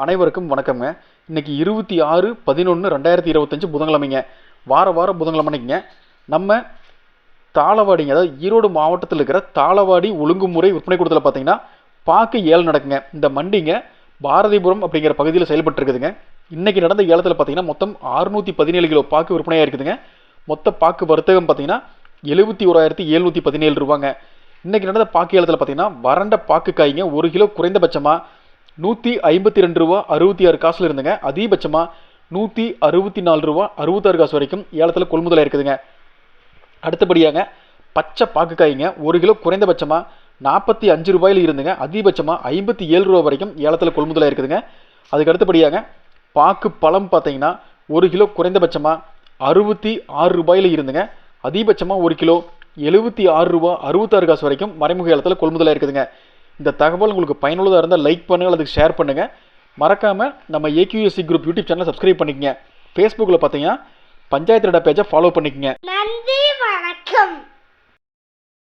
அனைவருக்கும் வணக்கம்ங்க. இன்னைக்கு இருபத்தி ஆறு பதினொன்று ரெண்டாயிரத்தி இருபத்தஞ்சு புதன்கிழமைங்க. வார வாரம் புதன்கிழமைங்க. நம்ம தாளவாடிங்க அதாவது ஈரோடு மாவட்டத்தில் இருக்கிற தாளவாடி ஒழுங்குமுறை விற்பனை கூடத்தில் பார்த்தீங்கன்னா பாக்கு ஏலம் நடக்குங்க. இந்த மண்டிங்க பாரதிபுரம் அப்படிங்கிற பகுதியில் செயல்பட்டு இருக்குதுங்க இன்னைக்கு நடந்த ஏலத்தில் பார்த்தீங்கன்னா மொத்தம் அறுநூற்றி பதினேழு கிலோ பாக்கு விற்பனையாக இருக்குதுங்க. மொத்த பாக்கு வர்த்தகம் பார்த்தீங்கன்னா எழுபத்தி ஓராயிரத்தி எழுநூற்றி பதினேழு ரூபாங்க. இன்றைக்கி நடந்த பாக்கு ஏலத்தில் பார்த்தீங்கன்னா வறண்ட பாக்கு காய்ங்க ஒரு கிலோ குறைந்தபட்சமாக நூற்றி ஐம்பத்தி ரெண்டு ரூபா அறுபத்தி ஆறு காசில் இருந்துங்க. அதிகபட்சமாக நூற்றி அறுபத்தி நாலு ரூபா அறுபத்தாறு காசு வரைக்கும் ஏலத்தில் கொள்முதலாக இருக்குதுங்க அடுத்தபடியாங்க பச்சை பாக்குக்காய்ங்க ஒரு கிலோ குறைந்தபட்சமாக நாற்பத்தி அஞ்சு ரூபாயில் இருந்துங்க. அதிகபட்சமாக ஐம்பத்தி ஏழு ரூபா வரைக்கும் ஏலத்தில் கொள்முதலாக இருக்குதுங்க அதுக்கு அடுத்தபடியாங்க பாக்கு பழம் பார்த்தீங்கன்னா ஒரு கிலோ குறைந்தபட்சமாக அறுபத்தி ஆறு ரூபாயில் இருந்துங்க. அதிகபட்சமாக ஒரு கிலோ எழுபத்தி ஆறு ரூபா அறுபத்தாறு காசு வரைக்கும் மறைமுக ஏலத்தில் கொள்முதலாக இருக்குதுங்க இந்த தகவல் உங்களுக்கு பயனுள்ளதாக இருந்தால் லைக் பண்ணுங்கள் அதுக்கு ஷேர் பண்ணுங்கள் மறக்காமல் நம்ம ஏக்யூஎஸ்சி குரூப் யூடியூப் சேனலை சப்ஸ்கிரைப் பண்ணிக்கங்க. ஃபேஸ்புக்கில் பார்த்தீங்கன்னா பஞ்சாயத்து ரெடா பேஜை ஃபாலோ பண்ணிக்கங்க. நன்றி வணக்கம்.